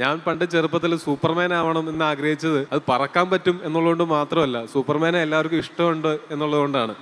ഞാൻ പണ്ട് ചെറുപ്പത്തിൽ സൂപ്പർമാൻ ആവണം എന്ന് ആഗ്രഹിച്ചത് അത് പറക്കാൻ പറ്റും എന്നുള്ളതുകൊണ്ട് മാത്രമല്ല സൂപ്പർമാനെ എല്ലാവർക്കും ഇഷ്ടമുണ്ട് എന്നുള്ളതുകൊണ്ടാണ്.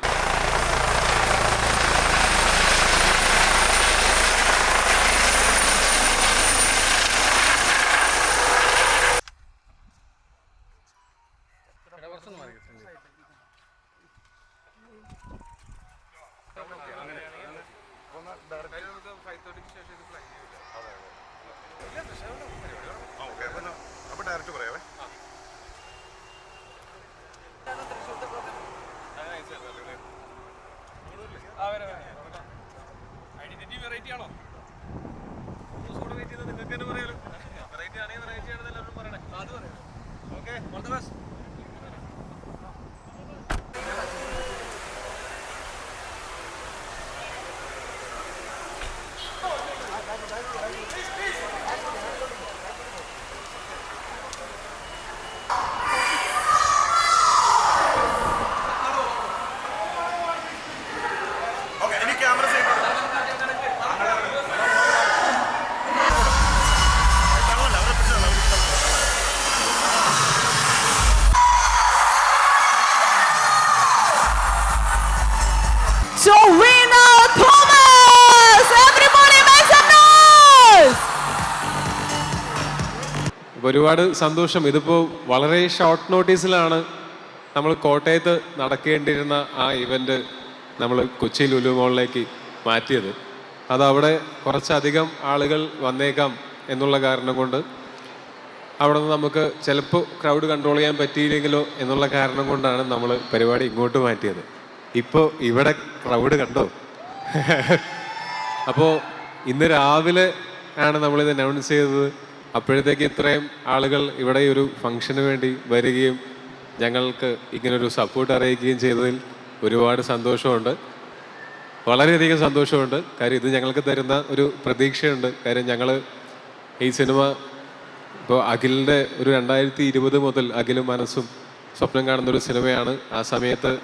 Peace, peace. ഒരുപാട് സന്തോഷം. ഇതിപ്പോൾ വളരെ ഷോർട്ട് നോട്ടീസിലാണ് നമ്മൾ കോട്ടയത്ത് നടക്കേണ്ടിയിരുന്ന ആ ഇവന്റ് നമ്മൾ കൊച്ചി ലുലു മോളിലേക്ക് മാറ്റിയത്. അത് അവിടെ കുറച്ചധികം ആളുകൾ വന്നേക്കാം എന്നുള്ള കാരണം കൊണ്ട് അവിടെ നിന്ന് നമുക്ക് ചിലപ്പോൾ ക്രൗഡ് കൺട്രോൾ ചെയ്യാൻ പറ്റിയില്ലെങ്കിലോ എന്നുള്ള കാരണം കൊണ്ടാണ് നമ്മൾ പരിപാടി ഇങ്ങോട്ട് മാറ്റിയത്. ഇപ്പോൾ ഇവിടെ ക്രൗഡ് കണ്ടോ? അപ്പോൾ ഇന്ന് രാവിലെ ആണ് നമ്മളിത് അനൗൺസ് ചെയ്തത്. അപ്പോഴത്തേക്ക് ഇത്രയും ആളുകൾ ഇവിടെ ഒരു ഫംഗ്ഷന് വേണ്ടി വരികയും ഞങ്ങൾക്ക് ഇങ്ങനൊരു സപ്പോർട്ട് അറിയിക്കുകയും ചെയ്തതിൽ ഒരുപാട് സന്തോഷമുണ്ട്. വളരെയധികം സന്തോഷമുണ്ട്. കാര്യം ഇത് ഞങ്ങൾക്ക് തരുന്ന ഒരു പ്രതീക്ഷയുണ്ട്. കാര്യം ഞങ്ങൾ ഈ സിനിമ ഇപ്പോൾ അഖിലിന്റെ ഒരു രണ്ടായിരത്തി ഇരുപത് മുതൽ അഖിലും മനസ്സും സ്വപ്നം കാണുന്ന ഒരു സിനിമയാണ്. ആ സമയത്ത്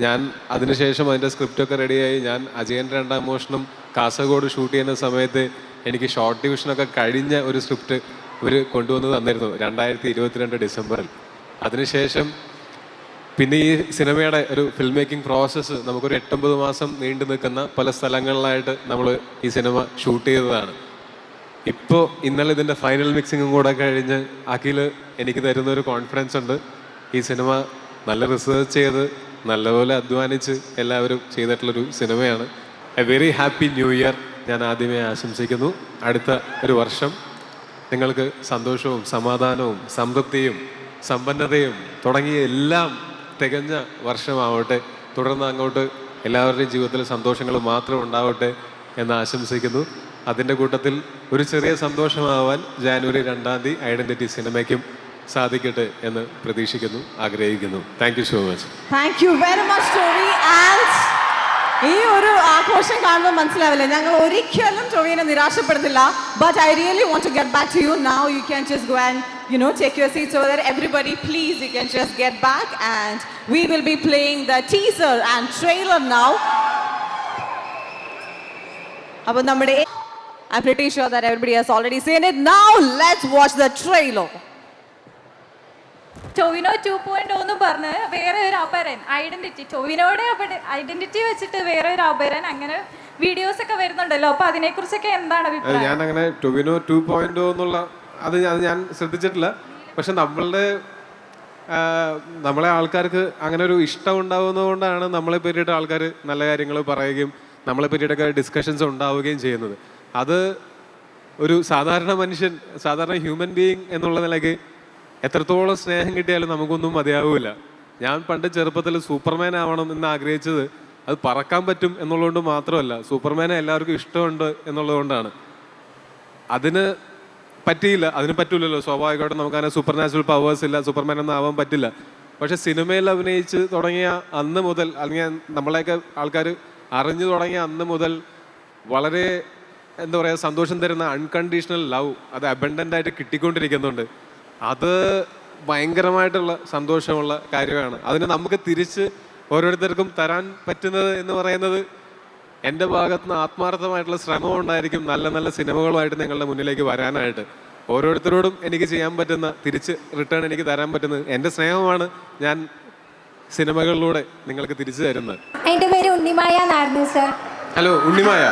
ഞാൻ അതിനുശേഷം അതിന്റെ സ്ക്രിപ്റ്റൊക്കെ റെഡിയായി ഞാൻ അജയന്റെ രണ്ടാം മോഷണം കാസർഗോഡ് ഷൂട്ട് ചെയ്യുന്ന സമയത്ത് എനിക്ക് ഷോർട്ട് ഡിവിഷനൊക്കെ കഴിഞ്ഞ ഒരു സ്ക്രിപ്റ്റ് ഇവർ കൊണ്ടുവന്ന് തന്നിരുന്നു രണ്ടായിരത്തി ഇരുപത്തിരണ്ട് ഡിസംബറിൽ. അതിനുശേഷം പിന്നെ ഈ സിനിമയുടെ ഒരു ഫിൽം മേക്കിംഗ് പ്രോസസ്സ് നമുക്കൊരു എട്ടൊമ്പത് മാസം നീണ്ടു നിൽക്കുന്ന പല സ്ഥലങ്ങളിലായിട്ട് നമ്മൾ ഈ സിനിമ ഷൂട്ട് ചെയ്തതാണ്. ഇപ്പോൾ ഇന്നലെ ഇതിന്റെ ഫൈനൽ മിക്സിങ്ങും കൂടെ കഴിഞ്ഞ് അഖിൽ എനിക്ക് തരുന്ന ഒരു കോൺഫിഡൻസ് ഉണ്ട്. ഈ സിനിമ നല്ല റിസർച്ച് ചെയ്ത് നല്ലപോലെ അധ്വാനിച്ച് എല്ലാവരും ചെയ്തിട്ടുള്ളൊരു സിനിമയാണ്. A very happy new year ഞാൻ ആദ്യമേ ആശംസിക്കുന്നു. അടുത്ത ഒരു വർഷം നിങ്ങൾക്ക് സന്തോഷവും സമാധാനവും സംതൃപ്തിയും സമ്പന്നതയും തുടങ്ങിയ എല്ലാം തികഞ്ഞ വർഷമാവട്ടെ. തുടർന്ന് അങ്ങോട്ട് എല്ലാവരുടെയും ജീവിതത്തിൽ സന്തോഷങ്ങൾ മാത്രം ഉണ്ടാവട്ടെ എന്ന് ആശംസിക്കുന്നു. അതിന്റെ കൂട്ടത്തിൽ ഒരു ചെറിയ സന്തോഷമാവാൻ ജാനുവരി രണ്ടാം തീയതി ഐഡന്റിറ്റി സിനിമയ്ക്കും സാധിക്കട്ടെ എന്ന് പ്രതീക്ഷിക്കുന്നു ആഗ്രഹിക്കുന്നു. Thank you so much. Thank you very much ഈ ഒരു ആഘോഷം കാണുമ്പോൾ മനസ്സിലാവില്ല ഞങ്ങൾ ഒരിക്കലും ടൊവിനെ നിരാശപ്പെടുത്തില്ല but I really want to get back to you now you can just go and you know take your seats over everybody please you can just get back and we will be playing the teaser and trailer now അപ്പോൾ നമ്മുടെ I'm pretty sure that everybody has already seen it. Now let's watch the trailer. Tovino two point ഒന്ന് പറഞ്ഞ് വേറെ ഒരു അപരൻ identity ടൊവിനോടെ identity വെച്ചിട്ട് വേറെ ഒരു അപരൻ അങ്ങനെ വീഡിയോസ് ഒക്കെ വരുന്നുണ്ടല്ലോ. അപ്പൊ അതിനെ കുറിച്ചൊക്കെ എന്താണ് അഭിപ്രായം? ഞാൻ അങ്ങനെ ടൊവിനോ ടു പോയിന്റ് എന്നുള്ള അത് ഞാൻ- അത് ഞാൻ ശ്രദ്ധിച്ചിട്ടില്ല. പക്ഷെ നമ്മളുടെ നമ്മളെ ആൾക്കാർക്ക് അങ്ങനെ ഒരു ഇഷ്ടം ഉണ്ടാവുന്നതുകൊണ്ടാണ് നമ്മളെ പറ്റിയിട്ട് ആൾക്കാർ നല്ല കാര്യങ്ങൾ പറയുകയും നമ്മളെ പറ്റിയിട്ടൊക്കെ ഡിസ്കഷൻസ് ഉണ്ടാവുകയും ചെയ്യുന്നത്. അത് ഒരു സാധാരണ മനുഷ്യൻ സാധാരണ ഹ്യൂമൻ ബീയിങ് എന്നുള്ള നിലയ്ക്ക് എത്രത്തോളം സ്നേഹം കിട്ടിയാലും നമുക്കൊന്നും മതിയാവില്ല ഞാൻ പണ്ട് ചെറുപ്പത്തിൽ സൂപ്പർമാൻ ആവണം എന്ന് ആഗ്രഹിച്ചത് അത് പറക്കാൻ പറ്റും എന്നുള്ളതുകൊണ്ട് മാത്രമല്ല സൂപ്പർമാനെ എല്ലാവർക്കും ഇഷ്ടമുണ്ട് എന്നുള്ളതുകൊണ്ടാണ്. അതിന് പറ്റിയില്ല അതിന് പറ്റൂലല്ലോ. സ്വാഭാവികമായിട്ടും നമുക്ക് അങ്ങനെ സൂപ്പർ നാച്ചുറൽ പവേഴ്സ് ഇല്ല സൂപ്പർമാൻ ഒന്നും ആവാൻ പറ്റില്ല. പക്ഷെ സിനിമയിൽ അഭിനയിച്ച് തുടങ്ങിയ അന്ന് മുതൽ അല്ലെങ്കിൽ നമ്മളെയൊക്കെ ആൾക്കാർ അറിഞ്ഞു തുടങ്ങിയ അന്ന് മുതൽ വളരെ എന്താ പറയുക സന്തോഷം തരുന്ന അൺകണ്ടീഷണൽ ലവ് അത് അബണ്ടന്റ് ആയിട്ട് കിട്ടിക്കൊണ്ടിരിക്കുന്നുണ്ട്. അത് ഭയങ്കരമായിട്ടുള്ള സന്തോഷമുള്ള കാര്യമാണ്. അതിന് നമുക്ക് തിരിച്ച് ഓരോരുത്തർക്കും തരാൻ പറ്റുന്നത് എന്ന് പറയുന്നത് എന്റെ ഭാഗത്ത് നിന്ന് ആത്മാർത്ഥമായിട്ടുള്ള ശ്രമം ഉണ്ടായിരിക്കും. നല്ല നല്ല സിനിമകളുമായിട്ട് നിങ്ങളുടെ മുന്നിലേക്ക് വരാനായിട്ട്. ഓരോരുത്തരോടും എനിക്ക് ചെയ്യാൻ പറ്റുന്ന തിരിച്ച് റിട്ടേൺ എനിക്ക് തരാൻ പറ്റുന്നത് എന്റെ സ്നേഹമാണ് ഞാൻ സിനിമകളിലൂടെ നിങ്ങൾക്ക് തിരിച്ചു തരുന്നത്. എന്റെ പേര് Unnimaya hello Unnimaya.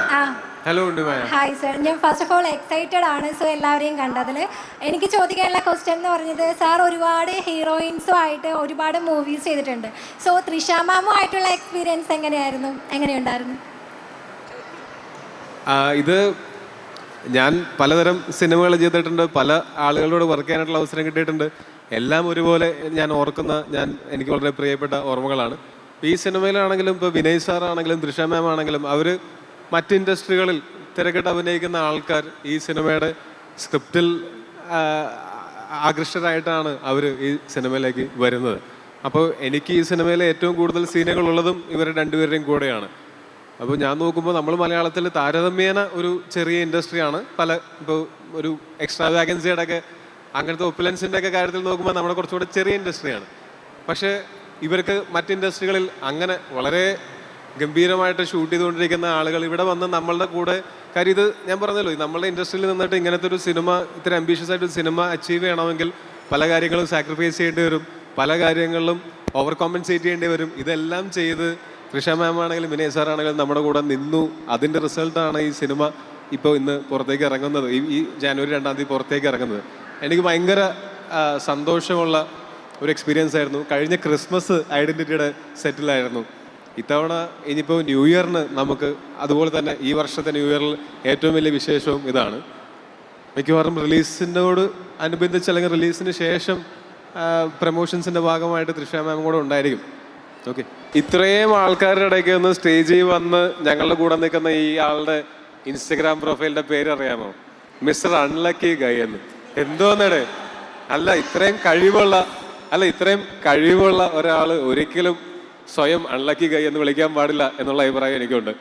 Hello hi sir ഞാൻ ഫസ്റ്റ് ഓഫ് ഓൾ എക്സൈറ്റഡ് ആണ് സോ എല്ലാവരെയും കണ്ടതിൽ എനിക്ക് ചോദിക്കാനുള്ള ക്വസ്റ്റ്യൻ എന്ന് പറഞ്ഞത് സാർ ഒരുപാട് ഹീറോയിൻസും ആയിട്ട് ഒരുപാട് മൂവീസ് ചെയ്തിട്ടുണ്ട്. സോ ത്രിഷ മാമും ആയിട്ടുള്ള എക്സ്പീരിയൻസ് എങ്ങനെയായിരുന്നു? എങ്ങനെയുണ്ടായിരുന്നു? ഇത് ഞാൻ പലതരം സിനിമകൾ ചെയ്തിട്ടുണ്ട്. പല ആളുകളോട് വർക്ക് ചെയ്യാനായിട്ടുള്ള അവസരം കിട്ടിയിട്ടുണ്ട്. എല്ലാം ഒരുപോലെ ഞാൻ ഓർക്കുന്ന ഞാൻ എനിക്ക് വളരെ പ്രിയപ്പെട്ട ഓർമ്മകളാണ്. ഈ സിനിമയിലാണെങ്കിലും ഇപ്പോൾ വിനയ് സാർ ആണെങ്കിലും ദൃശ മാം ആണെങ്കിലും അവർ മറ്റ് ഇൻഡസ്ട്രികളിൽ തിരക്കിട്ട് അഭിനയിക്കുന്ന ആൾക്കാർ ഈ സിനിമയുടെ സ്ക്രിപ്റ്റിൽ ആകൃഷ്ടരായിട്ടാണ് അവർ ഈ സിനിമയിലേക്ക് വരുന്നത്. അപ്പോൾ എനിക്ക് ഈ സിനിമയിലെ ഏറ്റവും കൂടുതൽ സീനുകളുള്ളതും ഇവർ രണ്ടുപേരുടെയും കൂടെയാണ്. അപ്പോൾ ഞാൻ നോക്കുമ്പോൾ നമ്മൾ മലയാളത്തിൽ താരതമ്യേന ഒരു ചെറിയ ഇൻഡസ്ട്രിയാണ്. പല ഇപ്പോൾ ഒരു എക്സ്ട്രാ വാക്കൻസിയുടെ ഒക്കെ അങ്ങനത്തെ ഒപ്പുലൻസിന്റെ ഒക്കെ കാര്യത്തിൽ നോക്കുമ്പോൾ നമ്മുടെ കുറച്ചുകൂടെ ചെറിയ ഇൻഡസ്ട്രിയാണ്. പക്ഷേ ഇവർക്ക് മറ്റ് ഇൻഡസ്ട്രികളിൽ അങ്ങനെ വളരെ ഗംഭീരമായിട്ട് ഷൂട്ട് ചെയ്തുകൊണ്ടിരിക്കുന്ന ആളുകൾ ഇവിടെ വന്ന് നമ്മളുടെ കൂടെ കാര്യം ഇത് ഞാൻ പറഞ്ഞല്ലോ നമ്മളുടെ ഇൻഡസ്ട്രിയിൽ നിന്നിട്ട് ഇങ്ങനത്തെ ഒരു സിനിമ ഇത്ര അംബീഷ്യസ് ആയിട്ട് സിനിമ അച്ചീവ് ചെയ്യണമെങ്കിൽ പല കാര്യങ്ങളും സാക്രിഫൈസ് ചെയ്യേണ്ടി വരും പല കാര്യങ്ങളിലും ഓവർ കോമ്പൻസേറ്റ് ചെയ്യേണ്ടി വരും. ഇതെല്ലാം ചെയ്ത് കൃഷ മാം ആണെങ്കിലും വിനയ് സാർ ആണെങ്കിലും നമ്മുടെ കൂടെ നിന്നു. അതിന്റെ റിസൾട്ടാണ് ഈ സിനിമ ഇപ്പോൾ ഇന്ന് പുറത്തേക്ക് ഇറങ്ങുന്നത്. ഈ ഈ ജാനുവരി രണ്ടാം തീയതി പുറത്തേക്ക് ഇറങ്ങുന്നത്. എനിക്ക് ഭയങ്കര സന്തോഷമുള്ള ഒരു എക്സ്പീരിയൻസ് ആയിരുന്നു. കഴിഞ്ഞ ക്രിസ്മസ് ഐഡന്റിറ്റിയുടെ സെറ്റിലായിരുന്നു ഇത്തവണ ഇനിയിപ്പോൾ ന്യൂ ഇയറിന് നമുക്ക് അതുപോലെ തന്നെ ഈ വർഷത്തെ ന്യൂ ഇയറിൽ ഏറ്റവും വലിയ വിശേഷവും ഇതാണ്. മിക്കവാറും റിലീസിനോട് അനുബന്ധിച്ച് അല്ലെങ്കിൽ റിലീസിന് ശേഷം പ്രമോഷൻസിന്റെ ഭാഗമായിട്ട് തൃശ്ശ മാം കൂടെ ഉണ്ടായിരിക്കും. ഓക്കെ ഇത്രയും ആൾക്കാരുടെ ഇടയ്ക്ക് ഒന്ന് സ്റ്റേജിൽ വന്ന് ഞങ്ങളുടെ കൂടെ നിൽക്കുന്ന ഈ ആളുടെ ഇൻസ്റ്റഗ്രാം പ്രൊഫൈലിന്റെ പേര് അറിയാമോ? മിസ്റ്റർ അൺലക്കി ഗൈ എന്ന്. എന്തോന്നടേ? അല്ല ഇത്രയും കഴിവുള്ള അല്ല ഇത്രയും കഴിവുള്ള ഒരാൾ ഒരിക്കലും സ്വയം അൺലക്കി കൈ എന്ന് വിളിക്കാൻ പാടില്ല എന്നുള്ള അഭിപ്രായം എനിക്കുണ്ട്.